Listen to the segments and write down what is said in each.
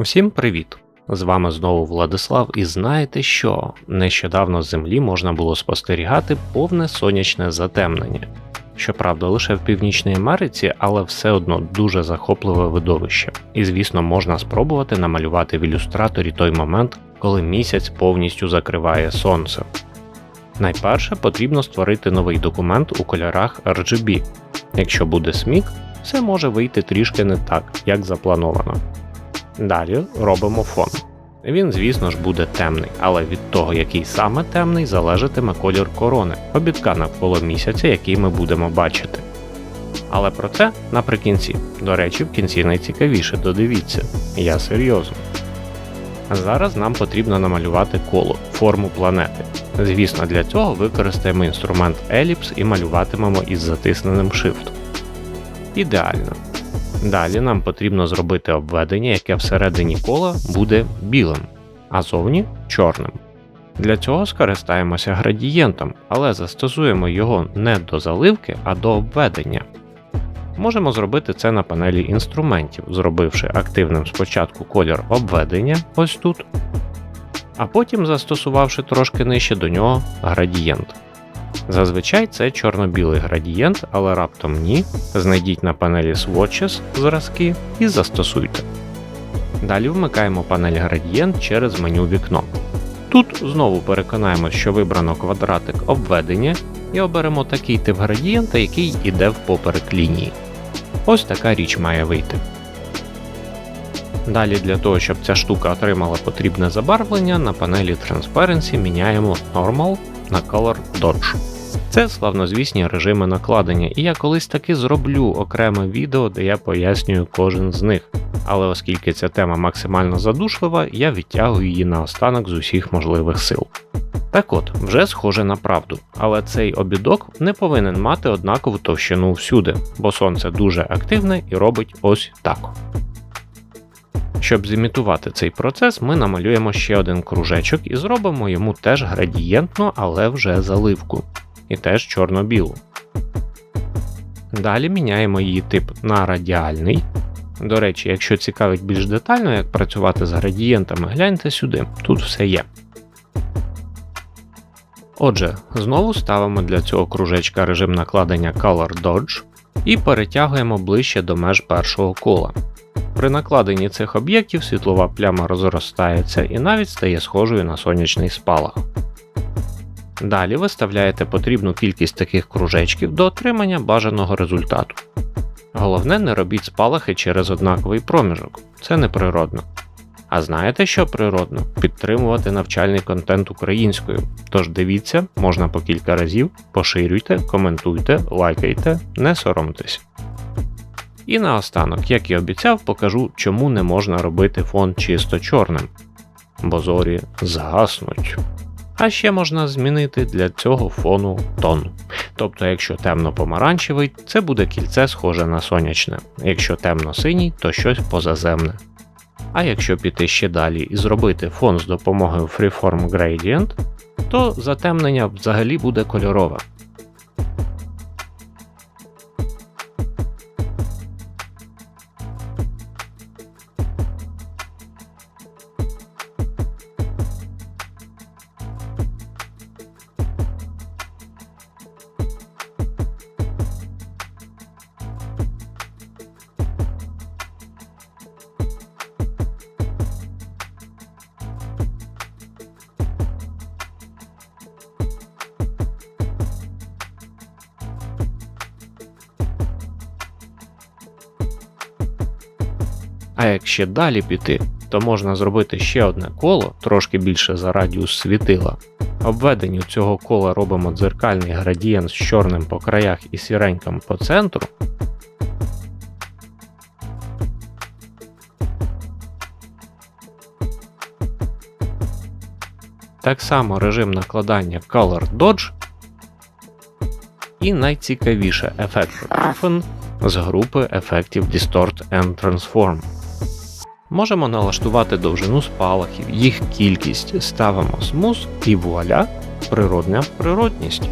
Усім привіт! З вами знову Владислав, і знаєте що? Нещодавно з землі можна було спостерігати повне сонячне затемнення. Щоправда, лише в Північній Америці, але все одно дуже захопливе видовище. І звісно, можна спробувати намалювати в ілюстраторі той момент, коли місяць повністю закриває сонце. Найперше потрібно створити новий документ у кольорах RGB. Якщо буде смік, все може вийти трішки не так, як заплановано. Далі робимо фон. Він, звісно ж, буде темний, але від того, який саме темний, залежатиме колір корони, обідка навколо місяця, який ми будемо бачити. Але про це наприкінці. До речі, в кінці найцікавіше додивіться. Я серйозно. А зараз нам потрібно намалювати коло, форму планети. Звісно, для цього використаємо інструмент Еліпс і малюватимемо із затисненим Shift. Ідеально. Далі нам потрібно зробити обведення, яке всередині кола буде білим, а зовні чорним. Для цього скористаємося градієнтом, але застосуємо його не до заливки, а до обведення. Можемо зробити це на панелі інструментів, зробивши активним спочатку колір обведення ось тут, а потім застосувавши трошки нижче до нього градієнт. Зазвичай це чорно-білий градієнт, але раптом ні. Знайдіть на панелі Swatches зразки і застосуйте. Далі вмикаємо панель градієнт через меню вікно. Тут знову переконаємось, що вибрано квадратик обведення і оберемо такий тип градієнта, який йде впоперек лінії. Ось така річ має вийти. Далі для того, щоб ця штука отримала потрібне забарвлення, на панелі Transparency міняємо Normal на Color Dodge. Це славнозвісні режими накладення, і я колись таки зроблю окреме відео, де я пояснюю кожен з них. Але оскільки ця тема максимально задушлива, я відтягую її на останок з усіх можливих сил. Так от, вже схоже на правду, але цей обідок не повинен мати однакову товщину всюди, бо сонце дуже активне і робить ось так. Щоб зімітувати цей процес, ми намалюємо ще один кружечок і зробимо йому теж градієнтну, але вже заливку. І теж чорно-білу. Далі міняємо її тип на радіальний. До речі, якщо цікавить більш детально, як працювати з градієнтами, гляньте сюди, тут все є. Отже, знову ставимо для цього кружечка режим накладення Color Dodge і перетягуємо ближче до меж першого кола. При накладенні цих об'єктів світлова пляма розростається і навіть стає схожою на сонячний спалах. Далі виставляєте потрібну кількість таких кружечків до отримання бажаного результату. Головне, не робіть спалахи через однаковий проміжок, це неприродно. А знаєте, що природно? Підтримувати навчальний контент українською. Тож дивіться, можна по кілька разів, поширюйте, коментуйте, лайкайте, не соромтесь. І наостанок, як і обіцяв, покажу, чому не можна робити фон чисто чорним, бо зорі згаснуть. А ще можна змінити для цього фону тон. Тобто, якщо темно-помаранчевий, це буде кільце схоже на сонячне, якщо темно-синій, то щось позаземне. А якщо піти ще далі і зробити фон з допомогою Freeform Gradient, то затемнення взагалі буде кольорове. А як ще далі піти, то можна зробити ще одне коло, трошки більше за радіус світила. Обведенню цього кола робимо дзеркальний градієнт з чорним по краях і сіреньким по центру. Так само режим накладання Color Dodge. І найцікавіше ефект Roughen з групи ефектів Distort and Transform. Можемо налаштувати довжину спалахів, їх кількість, ставимо смус і вуаля, природня природність.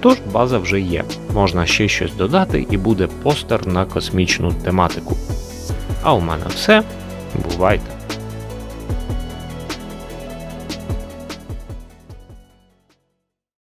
Тож база вже є, можна ще щось додати і буде постер на космічну тематику. А у мене все. Бувайте!